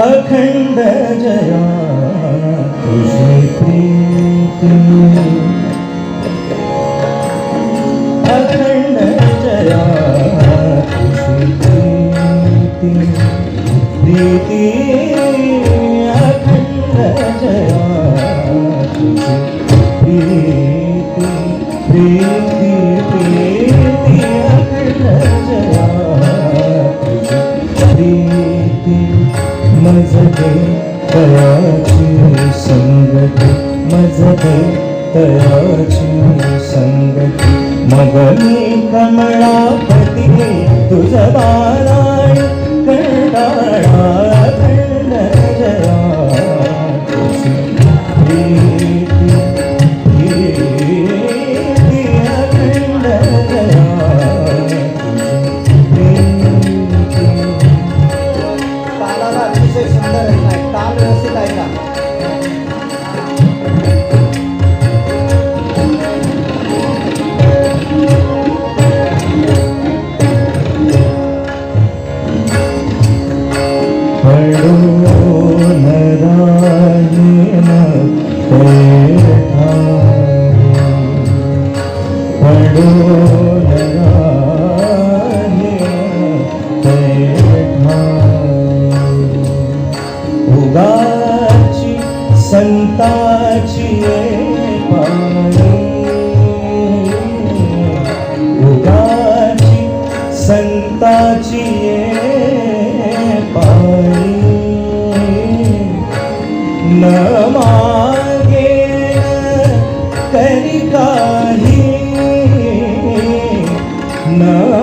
अखंड जया तुझे प्रीति। संगती मजते तयाची संगती मग मी कमळापती तुझ बाळा कंटाळा संताची उदाची संताची पाणी. न मागे तरी काही. न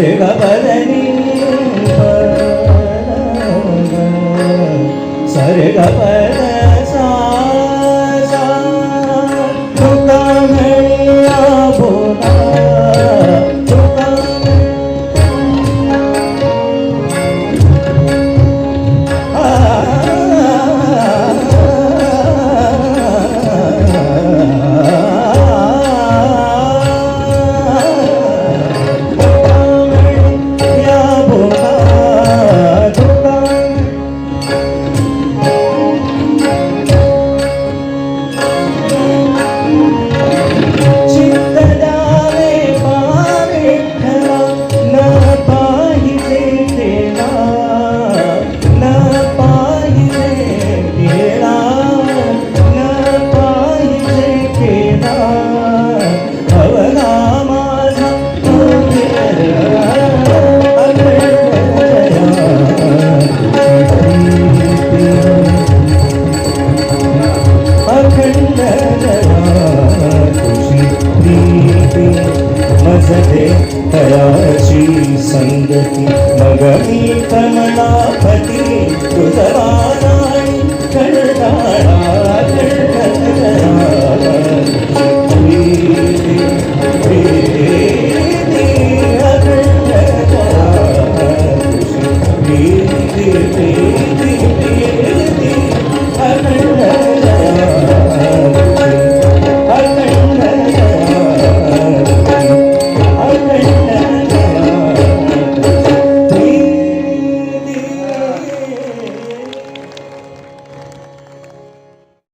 रे बाबा संगति मजदे तयाची संगति मगनी कमलापति कृतवाना